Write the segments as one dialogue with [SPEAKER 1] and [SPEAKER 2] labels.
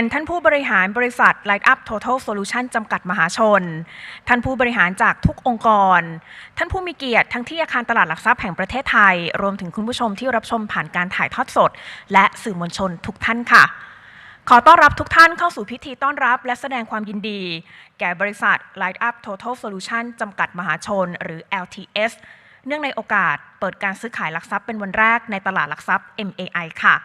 [SPEAKER 1] เรียนท่านผู้บริหารบริษัท Light Up Total Solution จำกัดมหาชน ท่านผู้บริหารจากทุกองค์กร ท่านผู้มีเกียรติทั้งที่อาคารตลาดหลักทรัพย์แห่งประเทศไทย รวมถึงคุณผู้ชมที่รับชมผ่านการถ่ายทอดสด และสื่อมวลชนทุกท่านค่ะ ขอต้อนรับทุกท่านเข้าสู่พิธีต้อนรับ และแสดงความยินดี แก่บริษัท Light Up Total Solution จำกัดมหาชน หรือ LTS เนื่องในโอกาสเปิดการซื้อขายหลักทรัพย์เป็นวันแรกในตลาดหลักทรัพย์ MAI ค่ะ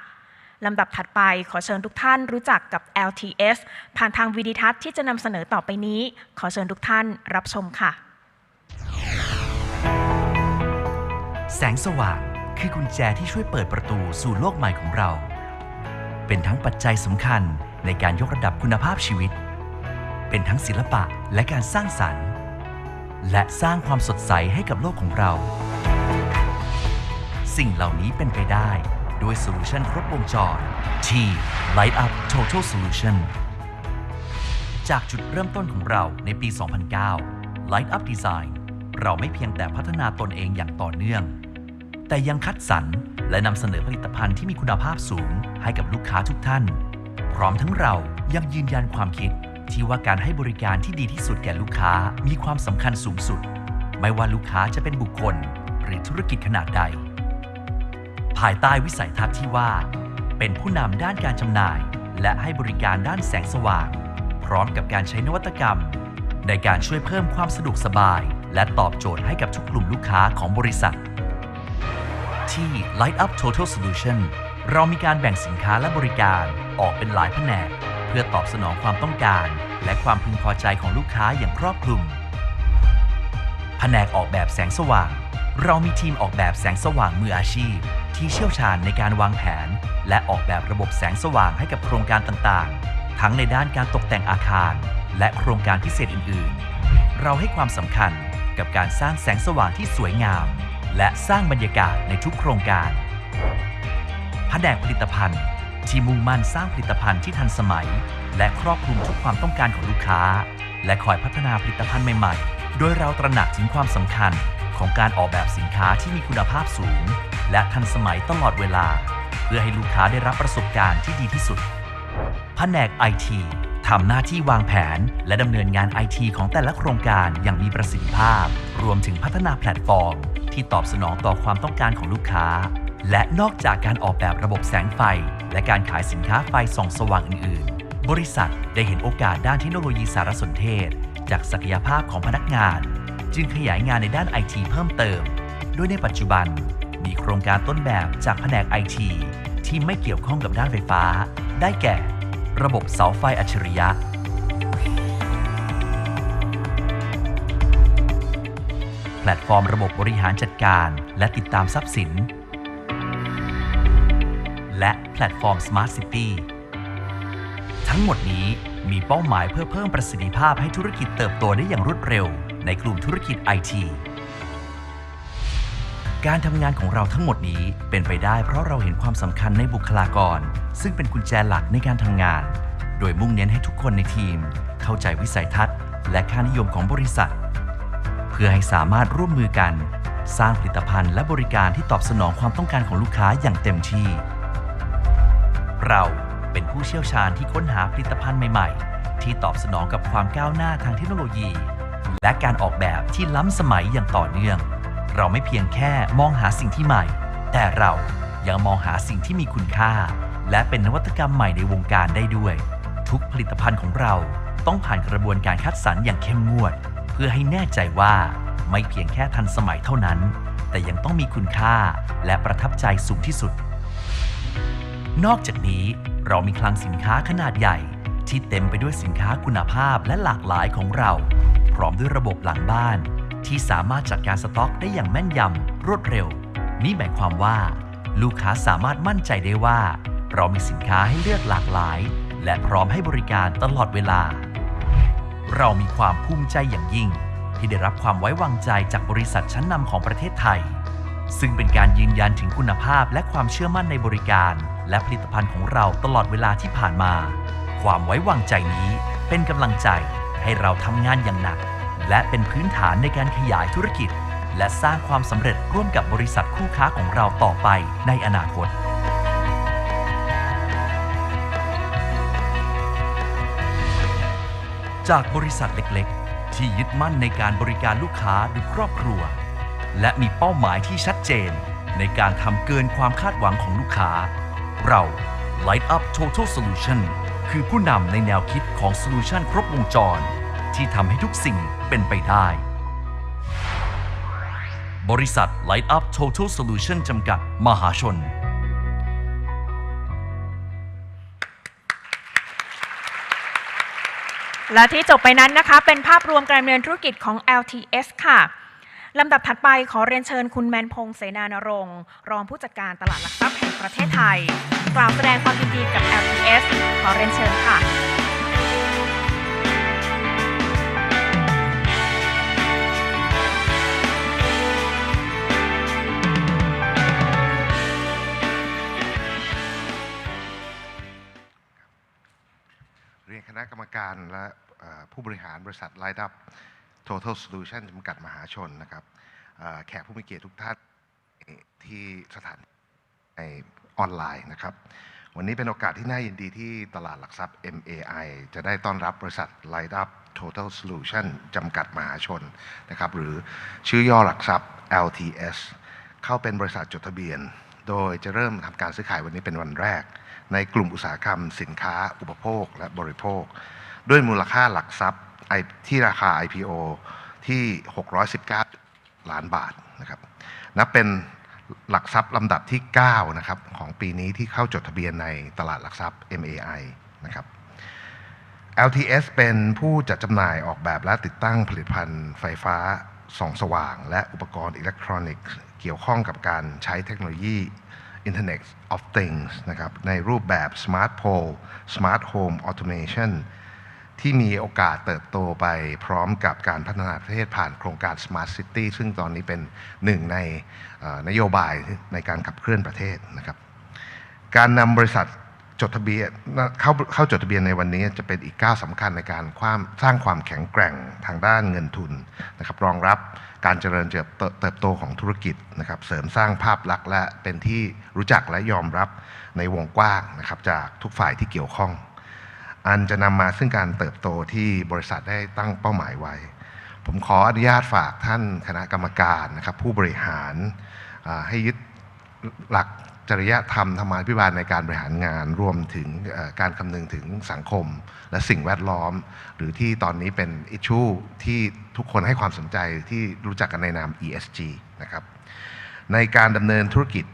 [SPEAKER 1] ลำดับถัดไปขอเชิญทุกท่านรู้จักกับ LTS ผ่านทางวิดีทัศน์ที่จะนำเสนอต่อไปนี้ ขอเชิญทุกท่านรับชมค่ะ
[SPEAKER 2] แสงสว่างคือกุญแจที่ช่วยเปิดประตูสู่โลกใหม่ของเรา เป็นทั้งปัจจัยสำคัญในการยกระดับคุณภาพชีวิต เป็นทั้งศิลปะและการสร้างสรรค์ และสร้างความสดใสให้กับโลกของเรา สิ่งเหล่านี้เป็นไปได้ ด้วยโซลูชันครบวงจรที่ Light Up Total Solution จากจุดเริ่มต้นของเราในปี 2009 Light Up Design เราไม่เพียงแต่พัฒนาตนเองอย่างต่อเนื่อง แต่ยังคัดสรรและนำเสนอผลิตภัณฑ์ที่มีคุณภาพสูงให้กับลูกค้าทุกท่าน พร้อมทั้งเรายังยืนยันความคิดที่ว่าการให้บริการที่ดีที่สุดแก่ลูกค้ามีความสำคัญสูงสุด ไม่ว่าลูกค้าจะเป็นบุคคล หรือธุรกิจขนาดใด ภายใต้วิสัยทัศน์ที่ว่า เป็นผู้นำด้านการจำหน่าย และให้บริการด้านแสงสว่าง พร้อมกับการใช้นวัตกรรม ในการช่วยเพิ่มความสะดวกสบาย และตอบโจทย์ให้กับทุกกลุ่มลูกค้าของบริษัท ที่ Light Up Total Solution เรามีการแบ่งสินค้าและบริการออกเป็นหลายแผนก เพื่อตอบสนองความต้องการ และความพึงพอใจของลูกค้าอย่างครอบคลุม แผนกออกแบบแสงสว่าง เรามีทีมออกแบบแสงสว่างมืออาชีพ ที่เชี่ยวชาญในการวางแผน และออกแบบระบบแสงสว่างให้กับโครงการต่างๆ ทั้งในด้านการตกแต่งอาคาร และโครงการพิเศษอื่นๆ เราให้ความสำคัญกับการสร้างแสงสว่างที่สวยงาม และสร้างบรรยากาศในทุกโครงการแผนกผลิตภัณฑ์ ที่มุ่งมั่นสร้างผลิตภัณฑ์ที่ทันสมัย และครอบคลุมทุกความต้องการของลูกค้า และคอยพัฒนาผลิตภัณฑ์ใหม่ๆ โดยเราตระหนักถึงความสำคัญของการออกแบบสินค้าที่มีคุณภาพสูง และทันสมัยตลอดเวลา เพื่อให้ลูกค้าได้รับประสบการณ์ที่ดีที่สุด แผนก IT ทำหน้าที่วางแผน และดำเนินงาน IT ของแต่ละโครงการอย่างมีประสิทธิภาพ รวมถึงพัฒนาแพลตฟอร์ม ที่ตอบสนองต่อความต้องการของลูกค้า และนอกจากการออกแบบระบบแสงไฟ และการขายสินค้าไฟส่องสว่างอื่น ๆ บริษัทได้เห็นโอกาสด้านเทคโนโลยีสารสนเทศ จากศักยภาพของพนักงาน จึงขยายงานในด้าน IT เพิ่มเติมโดยในปัจจุบัน มีโครงการต้นแบบจากแผนก IT ที่ไม่เกี่ยวข้องกับด้านไฟฟ้า ได้แก่ ระบบเสาไฟอัจฉริยะ แพลตฟอร์มระบบบริหารจัดการและติดตามทรัพย์สิน และแพลตฟอร์ม Smart City ทั้งหมดนี้มีเป้าหมายเพื่อเพิ่มประสิทธิภาพให้ธุรกิจเติบโตได้อย่างรวดเร็วในกลุ่มธุรกิจ IT การทำงานของเราทั้งหมดนี้เป็นไปได้เพราะเราเห็นความสำคัญในบุคลากร ซึ่งเป็นกุญแจหลักในการทำงาน โดยมุ่งเน้นให้ทุกคนในทีม เข้าใจวิสัยทัศน์ และค่านิยมของบริษัท เพื่อให้สามารถร่วมมือกัน สร้างผลิตภัณฑ์และบริการที่ตอบสนองความต้องการของลูกค้าอย่างเต็มที่ เราเป็นผู้เชี่ยวชาญที่ค้นหาผลิตภัณฑ์ใหม่ ๆ ที่ตอบสนองกับความก้าวหน้าทางเทคโนโลยี และการออกแบบที่ล้ำสมัยอย่างต่อเนื่อง เราไม่เพียงแค่มองหาสิ่งที่ใหม่ แต่เรายังมองหาสิ่งที่มีคุณค่า และเป็นนวัตกรรมใหม่ในวงการได้ด้วย ทุกผลิตภัณฑ์ของเราต้องผ่านกระบวนการคัดสรรอย่างเข้มงวด เพื่อให้แน่ใจว่าไม่เพียงแค่ทันสมัยเท่านั้น แต่ยังต้องมีคุณค่าและประทับใจสูงที่สุด นอกจากนี้เรามีคลังสินค้าขนาดใหญ่ ที่เต็มไปด้วยสินค้าคุณภาพและหลากหลายของเรา พร้อมด้วยระบบหลังบ้าน ที่สามารถจัดการสต็อกได้อย่างแม่นยำรวดเร็ว นี่หมายความว่า ลูกค้าสามารถมั่นใจได้ว่า เรามีสินค้าให้เลือกหลากหลาย และพร้อมให้บริการตลอดเวลา เรามีความภูมิใจอย่างยิ่ง ที่ได้รับความไว้วางใจจากบริษัทชั้นนำของประเทศไทย ซึ่งเป็นการยืนยันถึงคุณภาพและความเชื่อมั่นในบริการ และผลิตภัณฑ์ของเราตลอดเวลาที่ผ่านมา ความไว้วางใจนี้เป็นกำลังใจให้เราทำงานอย่างหนัก และเป็นพื้นฐานในการขยายธุรกิจ และสร้างความสำเร็จร่วมกับบริษัทคู่ค้าของเราต่อไปในอนาคต จากบริษัทเล็กๆ ที่ยึดมั่นในการบริการลูกค้าด้วยครอบครัว และมีเป้าหมายที่ชัดเจน ในการทำเกินความคาดหวังของลูกค้า เรา Light Up Total Solution คือผู้นำในแนวคิดของ Solution ครบวงจร ที่ทำให้ทุกสิ่งเป็นไปได้ บริษัท Light Up Total Solution จำกัด มหาชน
[SPEAKER 1] และที่จบไปนั้นนะคะ เป็นภาพรวมการดำเนินธุรกิจของ LTS ค่ะลำดับถัดไปขอเรียนเชิญคุณแมนพงษ์เสนานรงค์รองผู้จัดการตลาดหลักทรัพย์แห่งประเทศไทย กล่าวแสดงความยินดีกับ LTS ขอเรียนเชิญค่ะ
[SPEAKER 3] รียนคณะกรรมการและผู้บริหารบริษัท Light Up Total Solution จำกัดมหาชนนะครับแขกผู้มีเกียรติทุกท่านที่สถานในออนไลน์นะครับ วันนี้เป็นโอกาสที่น่ายินดีที่ตลาดหลักทรัพย์ MAI จะได้ต้อนรับบริษัท Light Up Total Solution จำกัดมหาชนนะครับ หรือชื่อย่อหลักทรัพย์ LTS เข้าเป็นบริษัทจดทะเบียน โดยจะเริ่มทำการซื้อขายวันนี้เป็นวันแรก ในกลุ่มอุตสาหกรรม สินค้า อุปโภค และบริโภค ด้วยมูลค่าหลักทรัพย์ที่ราคา IPO ที่ 619 ล้านบาทนะครับนับเป็นหลักทรัพย์ลำดับที่ 9 นะครับ ของปีนี้ที่เข้าจดทะเบียนในตลาดหลักทรัพย์ MAI นะครับ LTS เป็นผู้จัดจำหน่ายออกแบบและติดตั้งผลิตภัณฑ์ไฟฟ้าส่องสว่าง และอุปกรณ์อิเล็กทรอนิกส์ เกี่ยวข้องกับการใช้เทคโนโลยี Internet of Things นะครับในรูปแบบ Smart Pole Smart Home Automation ที่มีโอกาสเติบโตไปพร้อมกับการพัฒนาประเทศผ่านโครงการ Smart City ซึ่งตอนนี้เป็นหนึ่งในนโยบายในการขับเคลื่อนประเทศนะครับ การนำบริษัทจดทะเบียนเข้าเข้าจดทะเบียนในวันนี้จะเป็นอีกก้าวสำคัญในการความสร้างความแข็งแกร่งทางด้านเงินทุนนะครับรองรับ การเจริญเติบโตของธุรกิจนะครับเสริมสร้างภาพลักษณ์และเป็นที่รู้จักและยอมรับในวงกว้างนะครับจากทุกฝ่ายที่เกี่ยวข้อง อันจะนำมาซึ่งการเติบโตที่บริษัทได้ตั้งเป้าหมายไว้ ผมขออนุญาตฝากท่านคณะกรรมการนะครับผู้บริหารให้ยึดหลัก จริยธรรมธรรมาภิบาลในการบริหารงาน รวมถึงการคำนึงถึงสังคม และสิ่งแวดล้อม หรือที่ตอนนี้เป็นอิชชูที่ทุกคนให้ความสนใจที่รู้จักกันในนาม ESG นะครับในการดำเนินธุรกิจ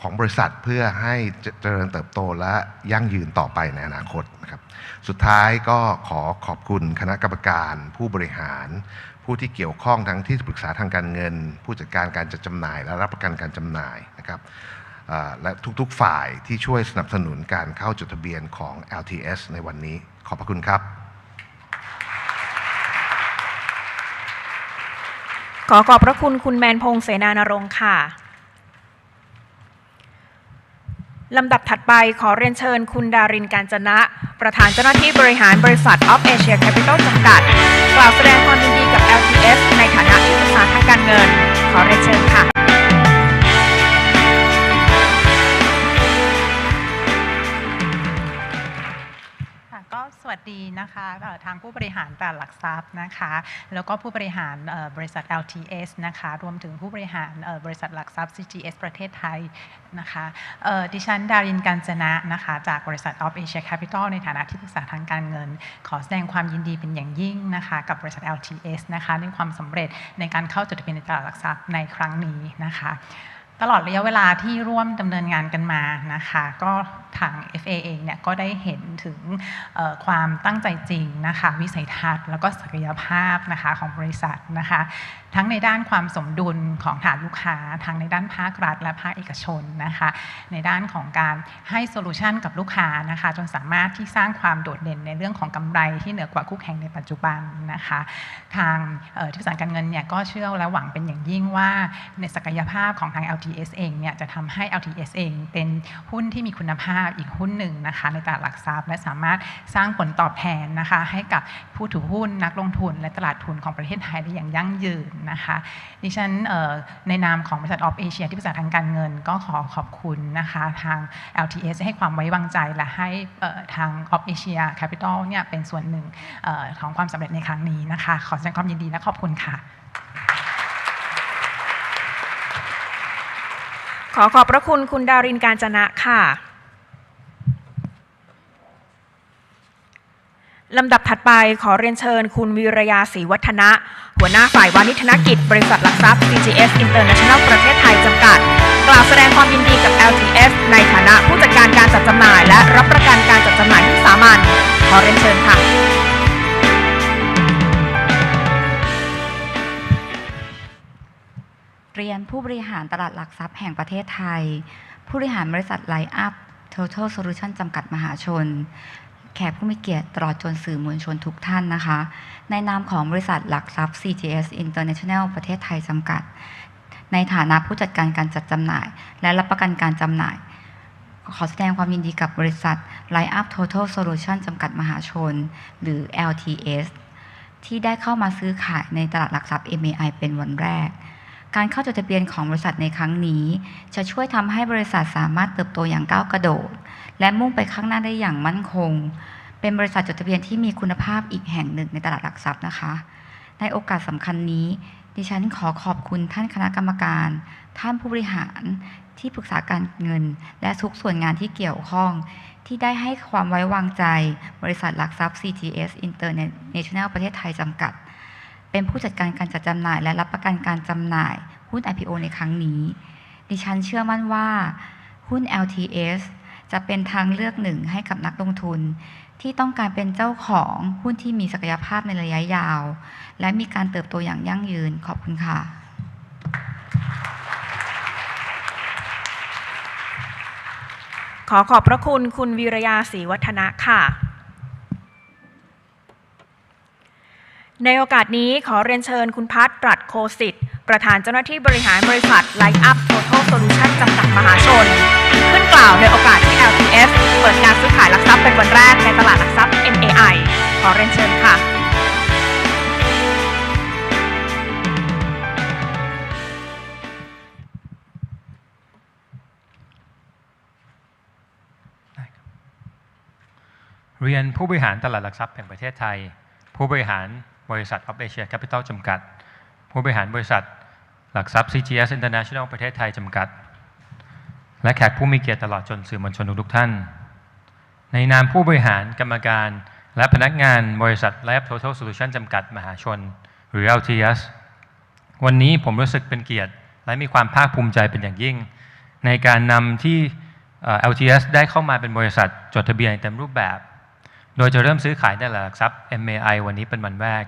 [SPEAKER 3] ของบริษัทเพื่อให้เจริญเติบโตและยั่งยืนต่อไปในอนาคตนะครับ สุดท้ายก็ขอขอบคุณคณะกรรมการ ผู้บริหาร ผู้ที่เกี่ยวข้องทั้งที่ปรึกษาทางการเงิน ผู้จัดการการจัดจำหน่าย และรับประกันการจำหน่ายนะครับ และทุกๆฝ่ายที่ช่วยสนับสนุนการเข้าจดทะเบียนของ LTS ในวันนี้ ขอบพระคุณครับ
[SPEAKER 1] ขอขอบพระคุณคุณแมนพงษ์เสนานรงค์ค่ะลำดับถัดไปขอเรียนเชิญคุณดารินการจนะ ประธานเจ้าหน้าที่บริหารบริษัท of Asia Capital จำกัด กล่าวแสดงความยินดีกับ LTS ในฐานะที่ปรึกษาทางการเงิน ขอเรียนเชิญค่ะ
[SPEAKER 4] สวัสดีนะคะทางผู้บริหารตลาดหลักทรัพย์นะคะ แล้วก็ผู้บริหารบริษัท LTS นะคะ รวมถึงผู้บริหารบริษัทหลักทรัพย์ CGS ประเทศไทยนะคะดิฉันดารินการจนะนะคะ จากบริษัท of Asia Capital ในฐานะที่ปรึกษาทางการเงิน ขอแสดงความยินดีเป็นอย่างยิ่งนะคะ กับบริษัท LTS นะคะในความสำเร็จในการเข้าจดทะเบียนในตลาดหลักทรัพย์ในครั้งนี้นะคะ ตลอดระยะเวลาที่ร่วมดำเนินงานกันมานะคะ ก็ ทาง FA เองเนี่ยก็ได้เห็นถึงความตั้งใจจริงนะคะวิสัยทัศน์ แล้วก็ศักยภาพนะคะของบริษัทนะคะทั้งในด้านความสมดุลของฐานลูกค้า ทั้งในด้านภาครัฐ และภาคเอกชนนะคะในด้านของการให้โซลูชันกับลูกค้านะคะจนสามารถที่สร้างความโดดเด่นในเรื่องของกำไรที่เหนือกว่าคู่แข่งในปัจจุบันนะคะทางที่ปรึกษาการเงินเนี่ยก็เชื่อและหวังเป็นอย่างยิ่งว่าในศักยภาพของทาง LTS เองเนี่ยจะทำให้ LTS เองเป็นหุ้นที่มีคุณภาพอีกหุ้นหนึ่งนะคะในตลาดหลักทรัพย์ และสามารถสร้างผลตอบแทนนะคะให้กับผู้ถือหุ้นนักลงทุน และตลาดทุนของประเทศไทยได้อย่างยั่งยืนนะคะดิฉันในนามของบริษัทออฟเอเชียที่ปรึกษาทางการเงินก็ขอขอบคุณนะคะทาง LTS ให้ความไว้วางใจและให้ทางออฟเอเชียแคปิตอลเนี่ยเป็นส่วนหนึ่งออของความสำเร็จในครั้งนี้นะคะ ขอแสดงความยินดีและขอบคุณค่ะ
[SPEAKER 1] ขอขอบพระคุณคุณดารินการจนะค่ะ ลำดับถัดไปขอเรียนเชิญคุณวีรยาศรีวัฒนะ หัวหน้าฝ่ายวานิธนกิจ บริษัทหลักทรัพย์ CGS International ประเทศไทยจำกัด กล่าวแสดงความยินดีกับ LTS ในฐานะผู้จัดการการจัดจำหน่าย และรับประกันการจัดจำหน่ายหุ้นสามัญขอเรียนเชิญค่ะ
[SPEAKER 5] เรียนผู้บริหารตลาดหลักทรัพย์แห่งประเทศไทย ผู้บริหารบริษัทไลอัพ Total Solution จำกัดมหาชน แขกผู้มีเกียรติตลอดจนสื่อมวลชนทุกท่านนะคะ ในนามของบริษัทหลักทรัพย์ CGS International ประเทศไทยจำกัด ในฐานะผู้จัดการการจัดจำหน่าย และรับประกันการจำหน่าย ขอแสดงความยินดีกับบริษัท Line Up Total Solution จำกัดมหาชน หรือ LTS ที่ได้เข้ามาซื้อขายในตลาดหลักทรัพย์ MAI เป็นวันแรก การเข้าจดทะเบียนของบริษัทในครั้งนี้ จะช่วยทำให้บริษัทสามารถเติบโตอย่างก้าวกระโดด และมุ่งไปข้างหน้าได้อย่างมั่นคง เป็นบริษัทจดทะเบียนที่มีคุณภาพอีกแห่งหนึ่งในตลาดหลักทรัพย์นะคะ ในโอกาสสำคัญนี้ ดิฉันขอขอบคุณท่านคณะกรรมการ ท่านผู้บริหารที่ปรึกษาการเงิน และทุกส่วนงานที่เกี่ยวข้อง ที่ได้ให้ความไว้วางใจ บริษัทหลักทรัพย์ CGS International ประเทศไทยจำกัด เป็นผู้จัดการการจัดจำหน่าย และรับประกันการจำหน่ายหุ้น IPO ในครั้งนี้ ดิฉันเชื่อมั่นว่าหุ้น LTS จะเป็นทางเลือกหนึ่งให้กับนักลงทุน ที่ต้องการเป็นเจ้าของหุ้นที่มีศักยภาพในระยะยาว และมีการเติบโตอย่างยั่งยืนขอบคุณค่ะ
[SPEAKER 1] ขอขอบพระคุณคุณวีรยาศรีวัฒนะค่ะ ในโอกาสนี้ขอเรียนเชิญคุณพัฒน์ปรัดโคสิทธิ์ ประธานเจ้าหน้าที่บริหารบริษัท Line Up Total Solution จำกัดมหาชน ขึ้นกล่าวในโอกาสที่ LTS เปิดการซื้อขายหลักทรัพย์เป็นวันแรกในตลาดหลักทรัพย์ MAI ขอเรียนเชิญค่ะ
[SPEAKER 6] เรียนผู้บริหารตลาดหลักทรัพย์แห่งประเทศไทย ผู้บริหาร บริษัท of Asia Capital จำกัด ผู้บริหารบริษัทหลักทรัพย์ CGS International ประเทศไทยจำกัด และแขกผู้มีเกียรติตลอดจนสื่อมวลชนทุกท่าน ในนามผู้บริหารกรรมการและพนักงานบริษัท Lab Total Solution จำกัดมหาชน หรือ LTS วันนี้ผมรู้สึกเป็นเกียรติ และมีความภาคภูมิใจเป็นอย่างยิ่ง ในการนำที่เอ่อ LTS ได้เข้ามาเป็นบริษัทจดทะเบียนเต็มรูปแบบ โดยจะเริ่มซื้อขายในตลาดหลักทรัพย์ MAI วันนี้เป็นวันแรก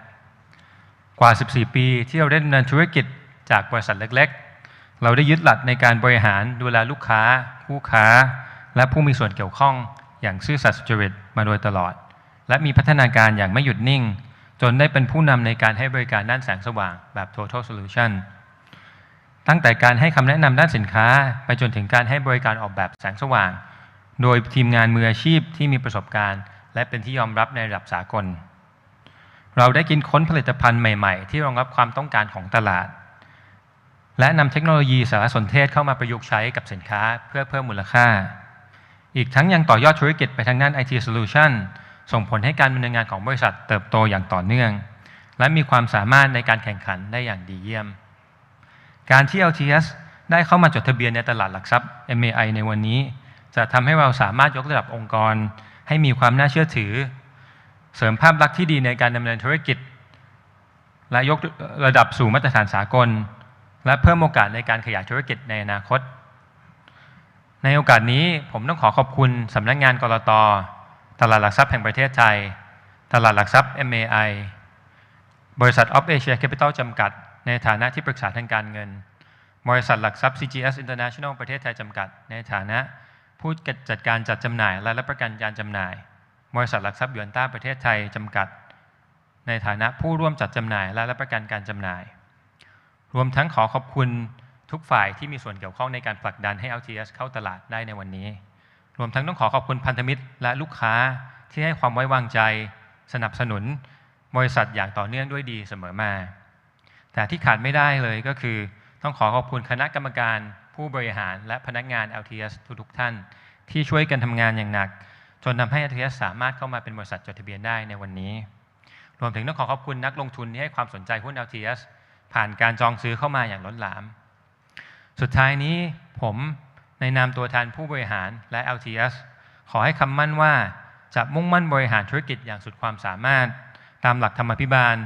[SPEAKER 6] กว่า 14 ปีที่เราได้ดำเนินธุรกิจจากบริษัทเล็กๆ เราได้ยึดหลักในการบริหารดูแลลูกค้าคู่ค้า และผู้มีส่วนเกี่ยวข้องอย่างซื่อสัตย์สุจริตมาโดยตลอด และมีพัฒนาการอย่างไม่หยุดนิ่ง จนได้เป็นผู้นำในการให้บริการด้านแสงสว่างแบบ Total Solution ตั้งแต่การให้คำแนะนำด้านสินค้า ไปจนถึงการให้บริการออกแบบแสงสว่าง โดยทีมงานมืออาชีพที่มีประสบการณ์ และเป็นที่ยอมรับในระดับสากล เราได้กินค้นผลิตภัณฑ์ใหม่ๆ ที่รองรับความต้องการของตลาด และนำเทคโนโลยีสารสนเทศเข้ามาประยุกต์ใช้กับสินค้าเพื่อเพิ่มมูลค่า อีกทั้งยังต่อยอดธุรกิจไปทางด้าน IT Solution ส่งผลให้การดำเนินงานของบริษัทเติบโตอย่างต่อเนื่อง และมีความสามารถในการแข่งขันได้อย่างดีเยี่ยม การที่ LTS ได้เข้ามาจดทะเบียนในตลาดหลักทรัพย์ MAI ในวันนี้ จะทำให้เราสามารถยกระดับองค์กร ให้มีความน่าเชื่อถือ เสริมภาพลักษณ์ที่ดีในการดำเนินธุรกิจ และยกระดับสู่มาตรฐานสากล และเพิ่มโอกาสในการขยายธุรกิจในอนาคต ในโอกาสนี้ผมต้องขอขอบคุณสำนักงงานกรตตลาดหลักทรัพย์แห่งประเทศไทย ตลาดหลักทรัพย์ MAI บริษัท of Asia Capital จำกัด ในฐานะที่ปรึกษาทางการเงิน บริษัทหลักทรัพย์ CGS International ประเทศไทยจำกัด ในฐานะ ผู้จัดการจัดจำหน่ายและรับประกันการจำหน่าย บริษัทหลักทรัพย์ยวนต้าประเทศไทยจำกัด ในฐานะผู้ร่วมจัดจำหน่ายและรับประกันการจำหน่าย รวมทั้งขอขอบคุณทุกฝ่ายที่มีส่วนเกี่ยวข้องในการผลักดันให้ LTS เข้าตลาดได้ในวันนี้ รวมทั้งต้องขอขอบคุณพันธมิตรและลูกค้าที่ให้ความไว้วางใจ สนับสนุน บริษัทอย่างต่อเนื่องด้วยดีเสมอมา แต่ที่ขาดไม่ได้เลยก็คือ ต้องขอขอบคุณคณะกรรมการ ผู้บริหารและพนักงาน LTS ทุกๆท่าน ที่ช่วยกันทำงานอย่างหนัก จนทำให้ LTS สามารถเข้ามาเป็นบริษัทจดทะเบียนได้ในวันนี้ รวมถึงต้องขอขอบคุณนักลงทุนที่ให้ความสนใจหุ้น LTS ผ่านการจองซื้อเข้ามาอย่างล้นหลาม สุดท้ายนี้ผมในนามตัวแทนผู้บริหารและ LTS ขอให้คำมั่นว่าจะมุ่งมั่นบริหารธุรกิจอย่างสุดความสามารถ ตามหลักธรรมาภิบาล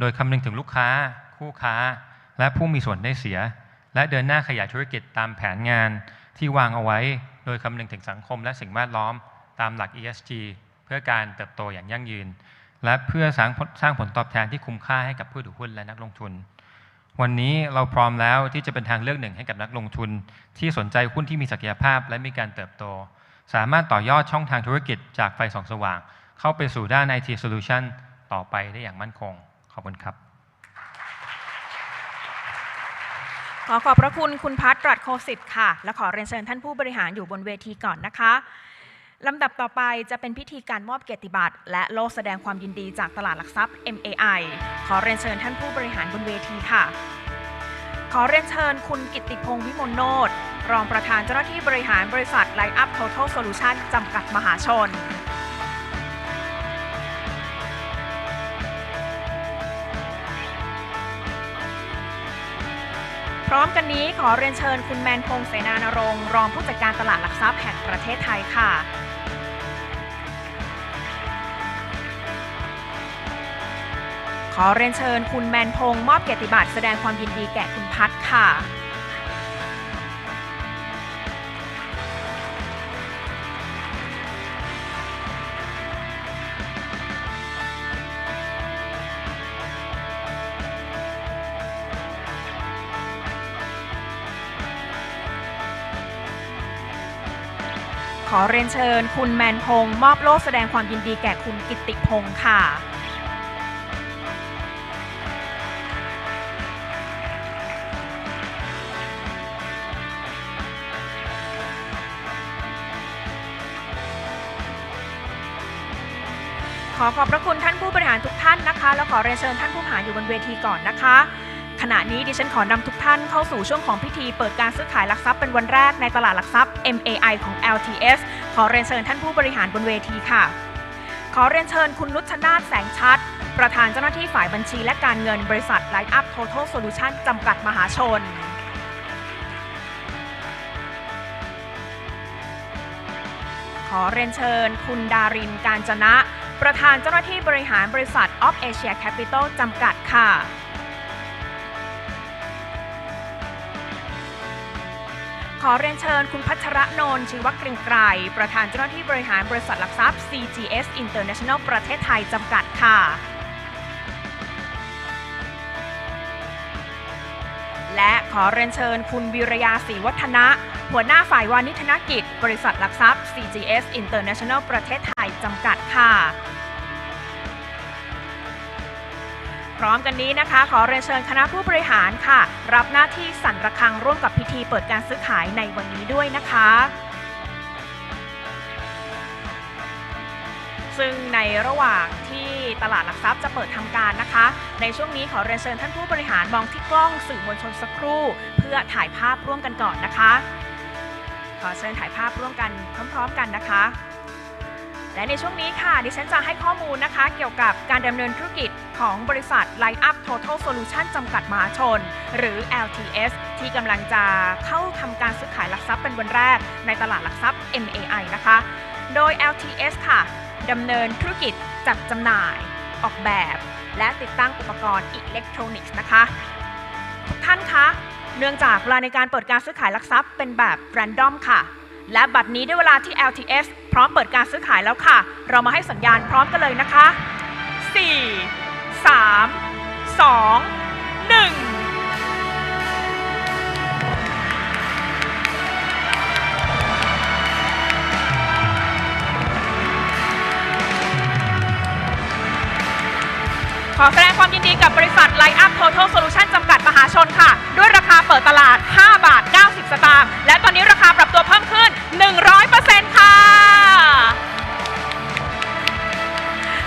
[SPEAKER 6] โดยคำนึงถึงลูกค้า คู่ค้า และผู้มีส่วนได้เสีย และเดินหน้าขยายธุรกิจตามแผนงานที่วางเอาไว้ โดยคำนึงถึงสังคมและสิ่งแวดล้อมตามหลัก ESG เพื่อการเติบโตอย่างยั่งยืน และเพื่อสร้างผลสร้างผลตอบแทนที่คุ้มค่าให้กับผู้ถือหุ้นและนักลงทุน วันนี้เราพร้อมแล้วที่จะเป็นทางเลือกหนึ่งให้กับนักลงทุน ที่สนใจหุ้นที่มีศักยภาพและมีการเติบโต สามารถต่อยอดช่องทางธุรกิจจากไฟส่องสว่าง เข้าไปสู่ด้าน IT Solution ต่อไปได้อย่างมั่นคง ขอบคุณครับ
[SPEAKER 1] ขอขอบพระคุณคุณพัฒน์รัสโคสิทธิ์ค่ะ และขอเรียนเชิญท่านผู้บริหารอยู่บนเวทีก่อนนะคะลำดับต่อไปจะเป็นพิธีการมอบเกียรติบัตรและโล่แสดงความยินดีจากตลาดหลักทรัพย์ MAI ขอเรียนเชิญท่านผู้บริหารบนเวทีค่ะ ขอเรียนเชิญคุณกิติพงศ์วิมลโนตรองประธานเจ้าหน้าที่บริหารบริษัท Light Up Total Solution จำกัดมหาชน ร้อมกันนี้ขอเรียนเชิญคุณแมนพงษ์เสนานรงค์รองผู้จัดการตลาดหลักทรัพย์แห่งประเทศไทยค่ะขอเรียนเชิญคุณแมนพงษ์มอบเกียรติบัตรแสดงความยินดีแก่คุณพัฒค่ะ อเรียนเชิญ คุณแมนพงษ์มอบโล่แสดงความยินดีแก่คุณกิติพงษ์ค่ะขอขอบพระคุณท่านผู้บริหารทุกท่านนะคะ แล้วขอเรียนเชิญท่านผู้บริหารอยู่บนเวทีก่อนนะคะ ขณะนี้ดิฉันขอนำทุกท่านเข้าสู่ช่วงของพิธีเปิดการซื้อขายหลักทรัพย์เป็นวันแรกในตลาดหลักทรัพย์ MAI ของ LTS ขอเรียนเชิญท่านผู้บริหารบนเวทีค่ะ ขอเรียนเชิญคุณนุชนาถแสงชัด ประธานเจ้าหน้าที่ฝ่ายบัญชีและการเงินบริษัท Light Up Total Solution จำกัดมหาชนขอเรียนเชิญ คุณดารินการจนะ ประธานเจ้าหน้าที่บริหารบริษัท of Asia Capital จำกัดค่ะ ขอเรียนเชิญคุณพัชระนนท์ชีวกเกรีงไกร ประธานเจ้าหน้าที่บริหารบริษัทหลักทรัพย์ CGS International ประเทศไทยจำกัดค่ะ และขอเรียนเชิญคุณวิรยาศรีวัฒนะ หัวหน้าฝ่ายวานิธนกิจ บริษัทหลักทรัพย์ CGS International ประเทศไทยจำกัดค่ะ ร้อมกันนี้นะคะ ขอเรียนเชิญคณะผู้บริหารค่ะ รับหน้าที่สั่นระฆังร่วมกับพิธีเปิดการซื้อขายในวันนี้ด้วยนะคะ ซึ่งในระหว่างที่ตลาดหลักทรัพย์จะเปิดทำการนะคะ ในช่วงนี้ขอเรียนเชิญท่านผู้บริหารมองที่กล้องสื่อมวลชนสักครู่ เพื่อถ่ายภาพร่วมกันก่อนนะคะ ขอเชิญถ่ายภาพร่วมกันพร้อม ๆ กันนะคะ และในช่วงนี้ค่ะ ดิฉันจะให้ข้อมูลนะคะ เกี่ยวกับการดำเนินธุรกิจของบริษัท Light Up Total Solution จำกัดมหาชน หรือ LTS ที่กำลังจะเข้าทำการซื้อขายหลักทรัพย์เป็นวันแรกในตลาดหลักทรัพย์ MAI นะคะ โดย LTS ค่ะดำเนินธุรกิจจัดจำหน่าย ออกแบบ และติดตั้งอุปกรณ์อิเล็กทรอนิกส์นะคะทุกท่านคะ เนื่องจากเวลาในการเปิดการซื้อขายหลักทรัพย์เป็นแบบแรนดอมค่ะ และบัดนี้ได้เวลาที่ LTS พร้อมเปิดการซื้อขายแล้วค่ะ เรามาให้สัญญาณพร้อมกันเลยนะคะ 4 3 2 1ขออแสดงความยินดีกับบริษัท Line Up Total Solution จำกัดมหาชนค่ะ ด้วยราคาเปิดตลาด 5 บาท สตางค์และตอนนี้ราคาปรับตัวเพิ่มขึ้น 100%ค่ะ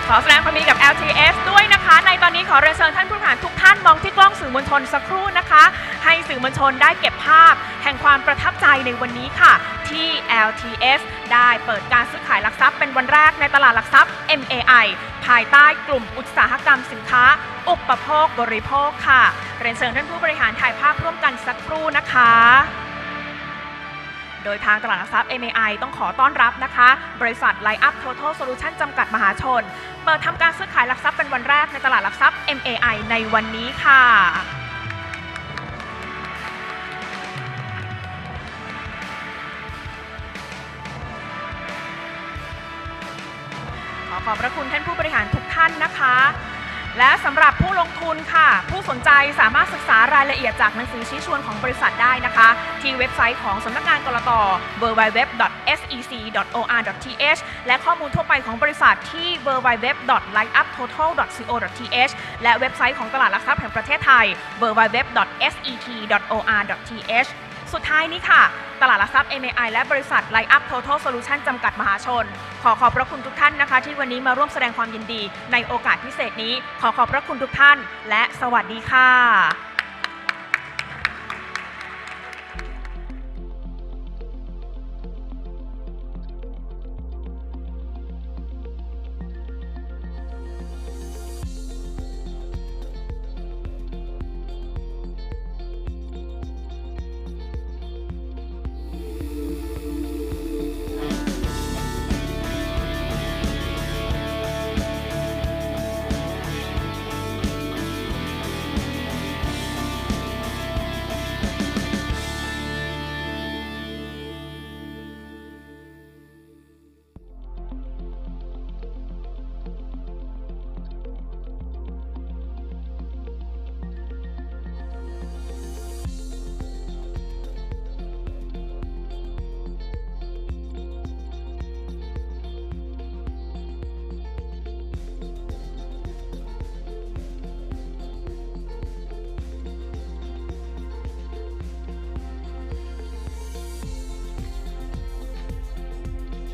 [SPEAKER 1] ขอแสดงความยินดีกับ LTS ด้วยนะคะ ในตอนนี้ขอเรียนเชิญท่านผู้บริหารทุกท่านมองที่กล้องสื่อมวลชนสักครู่นะคะ ให้สื่อมวลชนได้เก็บภาพ แห่งความประทับใจในวันนี้ค่ะ ที่ LTS ได้เปิดการซื้อขายหลักทรัพย์เป็นวันแรกในตลาดหลักทรัพย์ MAI ภายใต้กลุ่มอุตสาหกรรมสินค้า อุปโภคบริโภคค่ะ เรียนเชิญท่านผู้บริหารถ่ายภาพร่วมกันสักครู่นะคะ โดยทางตลาดหลักทรัพย์ MAI ต้องขอต้อนรับนะคะ บริษัท Line Up Total Solution จำกัดมหาชน เปิดทำการซื้อขายหลักทรัพย์เป็นวันแรกในตลาดหลักทรัพย์ MAI ในวันนี้ค่ะขอขอบพระคุณท่านผู้บริหารทุกท่านนะคะ และสำหรับผู้ลงทุนค่ะ ผู้สนใจสามารถศึกษารายละเอียดจากหนังสือชี้ชวนของบริษัทได้นะคะ ที่เว็บไซต์ของสำนักงานกลต www.sec.or.th และข้อมูลทั่วไปของบริษัทที่ www.lineuptotal.co.th และเว็บไซต์ของตลาดหลักทรัพย์แห่งประเทศไทย www.set.or.th สุดท้ายนี้ค่ะ ตลาดหลักทรัพย์ MAI และบริษัท Line Up Total Solution จำกัดมหาชน ขอขอบพระคุณทุกท่านนะคะ ที่วันนี้มาร่วมแสดงความยินดีในโอกาสพิเศษนี้ ขอขอบพระคุณทุกท่าน และสวัสดีค่ะ